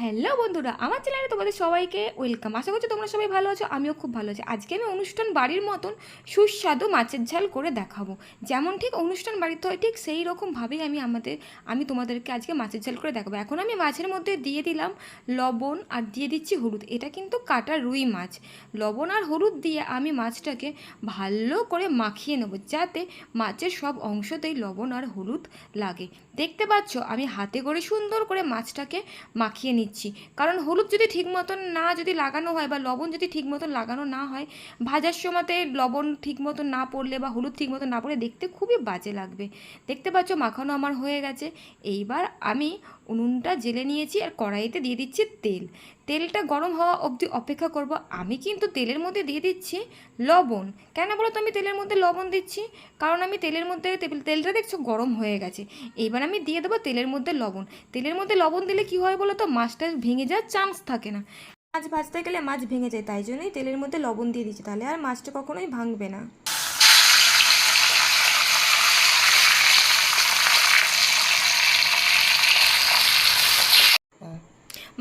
Hello বন্ধুরা, আমার চ্যানেলে তোমাদের সবাইকে ওয়েলকাম। আশা করছি তোমরা সবাই ভালো আছো, আমিও খুব ভালো আছি। আজকে আমি অনুষ্ঠান বাড়ির মতন সুস্বাদু মাছের ঝাল করে দেখাবো। যেমন ঠিক অনুষ্ঠান বাড়িতে হয় ঠিক সেই রকমভাবেই আমি আমাদের, আমি তোমাদেরকে আজকে মাছের ঝাল করে দেখাবো। এখন আমি মাছের মধ্যে দিয়ে দিলাম লবণ আর দিয়ে দিচ্ছি হলুদ। এটা কিন্তু কাটা রুই মাছ। লবণ আর হলুদ দিয়ে আমি মাছটাকে ভালো করে মাখিয়ে নেব, যাতে মাছের সব অংশতেই লবণ আর হলুদ লাগে। দেখতে পাচ্ছ, আমি হাতে করে সুন্দর করে মাছটাকে মাখিয়ে নিচ্ছি কারণ হলুদ যদি ঠিক মতন না যদি লাগানো হয় বা লবণ যদি ঠিক মতন লাগানো না হয়, ভাজার সময়তে লবণ ঠিক মতন না পড়লে বা হলুদ ঠিক মতন না পড়লে দেখতে খুবই বাজে লাগবে। দেখতে পাচ্ছ মাখানো আমার হয়ে গেছে। এইবার আমি উনুনটা জেলে নিয়েছি আর কড়াইতে দিয়ে দিচ্ছি তেল। তেলটা গরম হওয়া অবধি অপেক্ষা করব। আমি কিন্তু তেলের মধ্যে দিয়ে দিচ্ছি লবণ। কেন বলো তো আমি তেলের মধ্যে লবণ দিচ্ছি? কারণ আমি তেলের মধ্যে তেল- তেলটা দেখছ গরম হয়ে গেছে। এইবার আমি দিয়ে দেবো তেলের মধ্যে লবণ। তেলের মধ্যে লবণ দিলে কি হয় বলো তো? মাছটা ভেঙে যাওয়ার চান্স থাকে না। মাছ ভাজতে গেলে মাছ ভেঙে যায়, তাই জন্যই তেলের মধ্যে লবণ দিয়ে দিচ্ছি। তাহলে আর মাছটা কখনোই ভাঙবে না।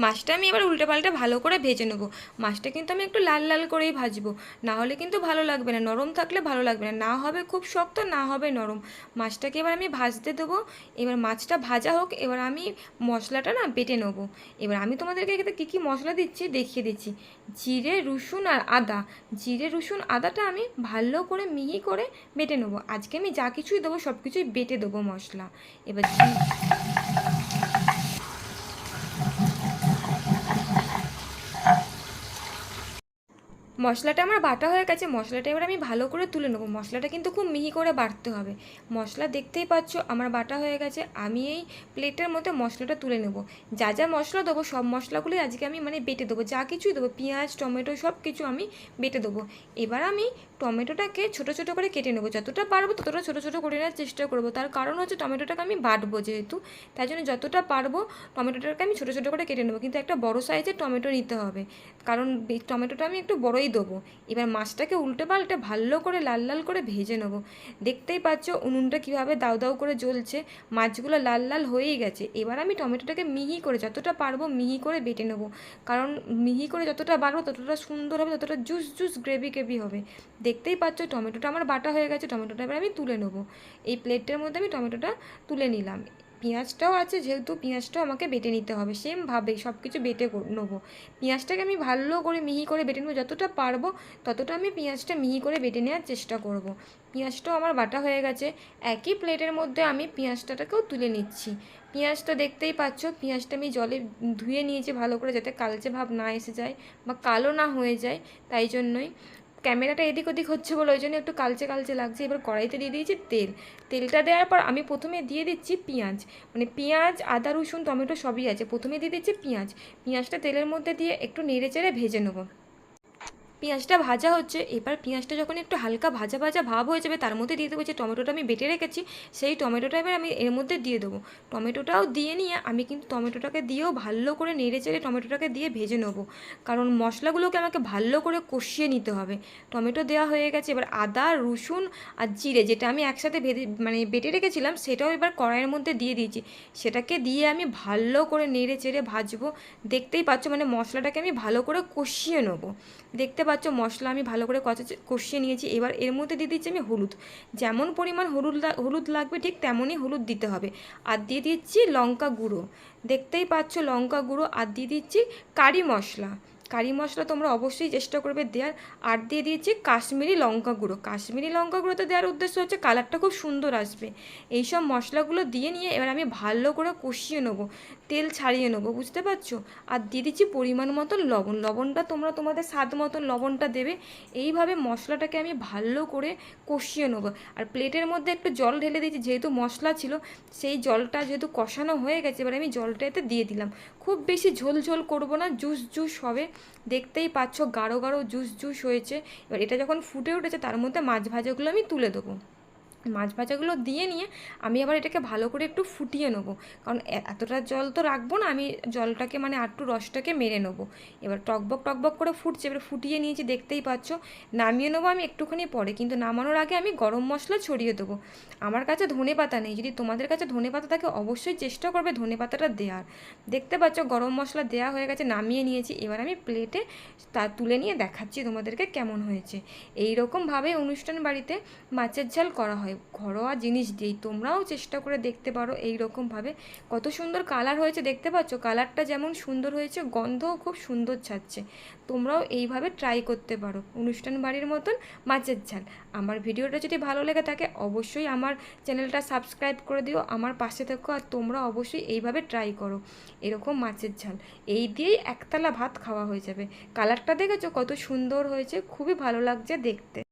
মাছটা আমি এবার উল্টে পাল্টে ভালো করে ভেজে নেব। মাছটা কিন্তু আমি একটু লাল লাল করেই ভাজবো। না হলে কিন্তু ভালো লাগবে না, নরম থাকলে ভালো লাগবে না। না হবে খুব শক্ত, না হবে নরম। মাছটাকে এবার আমি ভাজতে দেবো। এবার মাছটা ভাজা হোক, এবার আমি মশলাটা না বেটে নেব। এবার আমি তোমাদেরকে এখানে কী কী মশলা দিচ্ছি দেখিয়ে দিচ্ছি। জিরে, রসুন আর আদা। জিরে, রসুন, আদাটা আমি ভালো করে মিহি করে বেটে নেব। আজকে আমি যা কিছুই দেবো সব কিছুই বেটে দেবো মশলা। এবার মশলাটা আমার বাটা হয়ে গেছে, মশলাটা এবার আমি ভালো করে তুলে নেব। মশলাটা কিন্তু খুব মিহি করে বাটতে হবে। মশলা দেখতেই পাচ্ছ আমার বাটা হয়ে গেছে, আমি এই প্লেটের মধ্যে মশলাটা তুলে নেব। যা যা মশলা দেবো, সব মশলাগুলোই আজকে আমি মানে বেটে দেবো। যা কিছুই দেবো, পেঁয়াজ, টমেটো, সব কিছু আমি বেটে দেবো। এবার আমি টমেটোটাকে ছোটো ছোটো করে কেটে নেব। যতটা পারব ততটা ছোটো ছোটো করে নেওয়ার চেষ্টা করব। তার কারণ হচ্ছে টমেটোটাকে আমি বাটবো যেহেতু তাই জন্য যতটা পারব টমেটোটাকে আমি ছোটো ছোটো করে কেটে নেব। কিন্তু একটা বড় সাইজের টমেটো নিতে হবে। কারণ টমেটোটা আমি একটু বড়ই দেবো। এবার মাছটাকে উল্টে পাল্টে ভালো করে লাল লাল করে ভেজে নেব। দেখতেই পাচ্ছ উনুনটা কীভাবে দাউ দাউ করে জ্বলছে। মাছগুলো লাল লাল হয়েই গেছে। এবার আমি টমেটোটাকে মিহি করে যতটা পারব মিহি করে বেটে নেব। কারণ মিহি করে যতটা বাড়বো ততটা সুন্দর হবে, ততটা জুস জুস গ্রেভি গ্রেভি হবে। দেখতেই পাচ্ছ টমেটোটা আমার বাটা হয়ে গেছে, টমেটোটা এবার আমি তুলে নেব। এই প্লেটটার মধ্যে আমি টমেটোটা তুলে নিলাম। পেঁয়াজটাও আছে, যেহেতু পেঁয়াজটাও আমাকে বেটে নিতে হবে। সেমভাবে সব কিছু বেটে নেব। পেঁয়াজটাকে আমি ভালো করে মিহি করে বেটে নেব। যতটা পারব ততটা আমি পেঁয়াজটা মিহি করে বেটে নেওয়ার চেষ্টা করব। পেঁয়াজটাও আমার বাটা হয়ে গেছে। একই প্লেটের মধ্যে আমি পেঁয়াজটাকেও তুলে নিচ্ছি। পেঁয়াজটা দেখতেই পাচ্ছ, পেঁয়াজটা আমি জলে ধুয়ে নিয়েছি ভালো করে যাতে কালচে ভাব না এসে যায় বা কালো না হয়ে যায়, তাই জন্যই ক্যামেরাটা এদিক ওদিক হচ্ছে বলে ওই জন্য একটু কালচে কালচে লাগছে। এবার কড়াইতে দিয়ে দিয়েছি তেল। তেলটা দেওয়ার পর আমি প্রথমে দিয়ে দিচ্ছি পেঁয়াজ। মানে পেঁয়াজ, আদা, রসুন, টমেটো সবই আছে। প্রথমে দিয়ে দিচ্ছি পেঁয়াজ। পেঁয়াজটা তেলের মধ্যে দিয়ে একটু নেড়ে চেড়ে ভেজে নেব। পেঁয়াজটা ভাজা হচ্ছে, এবার পেঁয়াজটা যখন একটু হালকা ভাজা ভাজা ভাব হয়ে যাবে, তার মধ্যে দিয়ে দেবো যে টমেটোটা আমি বেটে রেখেছি, সেই টমেটোটা এবার আমি এর মধ্যে দিয়ে দেবো। টমেটোটাও দিয়ে নিয়ে আমি কিন্তু টমেটোটাকে দিয়েও ভালো করে নেড়ে চেড়ে টমেটোটাকে দিয়ে ভেজে নেব। কারণ মশলাগুলোকে আমাকে ভালো করে কষিয়ে নিতে হবে। টমেটো দেওয়া হয়ে গেছে, এবার আদা, রসুন আর জিরে যেটা আমি একসাথে ভেজে মানে বেটে রেখেছিলাম, সেটাও এবার কড়াইয়ের মধ্যে দিয়ে দিয়েছি। সেটাকে দিয়ে আমি ভালো করে নেড়ে চেড়ে ভাজবো। দেখতেই পাচ্ছ মানে মশলাটাকে আমি ভালো করে কষিয়ে নেব। দেখতে পাচ্ছ মশলা আমি ভালো করে কষা কষিয়ে নিয়েছি। এবার এর মধ্যে দিয়ে দিচ্ছি আমি হলুদ। যেমন পরিমাণ হলুদ হলুদ লাগবে, ঠিক তেমনই হলুদ দিতে হবে। আর দিয়ে দিচ্ছি লঙ্কা গুঁড়ো। দেখতেই পাচ্ছ লঙ্কা গুঁড়ো, আর দিয়ে দিচ্ছি কারি মশলা। কারি মশলা তোমরা অবশ্যই চেষ্টা করবে দেওয়ার আর দিয়ে দিয়েছি কাশ্মীরি লঙ্কা গুঁড়ো। কাশ্মীরি লঙ্কা গুঁড়োতে দেওয়ার উদ্দেশ্য হচ্ছে কালারটা খুব সুন্দর আসবে। এইসব মশলাগুলো দিয়ে নিয়ে এবার আমি ভালো করে কষিয়ে নেব। তেল ছাড়িয়ে নেব, বুঝতে পারছ? আর দিয়ে দিচ্ছি পরিমাণ মতন লবণ। লবণটা তোমরা তোমাদের স্বাদ মতন লবণটা দেবে। এইভাবে মশলাটাকে আমি ভালো করে কষিয়ে নেব। আর প্লেটের মধ্যে একটু জল ঢেলে দিয়েছি, যেহেতু মশলা ছিল, সেই জলটা যেহেতু কষানো হয়ে গেছে, এবার আমি জলটা এতে দিয়ে দিলাম। খুব বেশি ঝোল ঝোল করব না, জুস জুস হবে। দেখতেই পাচ্ছ গাঢ় গাঢ় জুস জুস হয়েছে। এবার এটা যখন ফুটে উঠেছে, তার মধ্যে মাছ ভাজাগুলো আমি তুলে দেবো। মাছ ভাজাগুলো দিয়ে নিয়ে আমি আবার এটাকে ভালো করে একটু ফুটিয়ে নেব। কারণ এতটা জল তো রাখব না, আমি জলটাকে মানে আটটু রসটাকে মেরে নেব। এবার টকবক টকবক করে ফুটছে, এবার ফুটিয়ে নিয়েছি, দেখতেই পাচ্ছ। নামিয়ে নেব আমি একটুখানি পরে, কিন্তু নামানোর আগে আমি গরম মশলা ছড়িয়ে দেবো। আমার কাছে ধনে পাতা নেই, যদি তোমাদের কাছে ধনে পাতা থাকে, অবশ্যই চেষ্টা করবে ধনে পাতাটা দেওয়ার দেখতে পাচ্ছ, গরম মশলা দেওয়া হয়ে গেছে, নামিয়ে নিয়েছি। এবার আমি প্লেটে তা তুলে নিয়ে দেখাচ্ছি তোমাদেরকে কেমন হয়েছে। এই রকমভাবে অনুষ্ঠান বাড়িতে মাছের ঝাল করা হয়। ঘরোয়া জিনিস দিয়েই তোমরাও চেষ্টা করে দেখতে পারো এই রকমভাবে কত সুন্দর কালার হয়েছে দেখতে পাচ্ছ? কালারটা যেমন সুন্দর হয়েছে, গন্ধও খুব সুন্দর ছাড়ছে। তোমরাও এইভাবে ট্রাই করতে পারো। অনুষ্ঠান বাড়ির মতন মাছের ঝাল। আমার ভিডিওটা যদি ভালো লেগে থাকে, অবশ্যই আমার চ্যানেলটা সাবস্ক্রাইব করে দিও, আমার পাশে থেকো আর তোমরা অবশ্যই এইভাবে ট্রাই করো। এরকম মাছের ঝাল। এই দিয়েই একতলা ভাত খাওয়া হয়ে যাবে। কালারটা দেখেছ? কত সুন্দর হয়েছে, খুবই ভালো লাগছে দেখতে।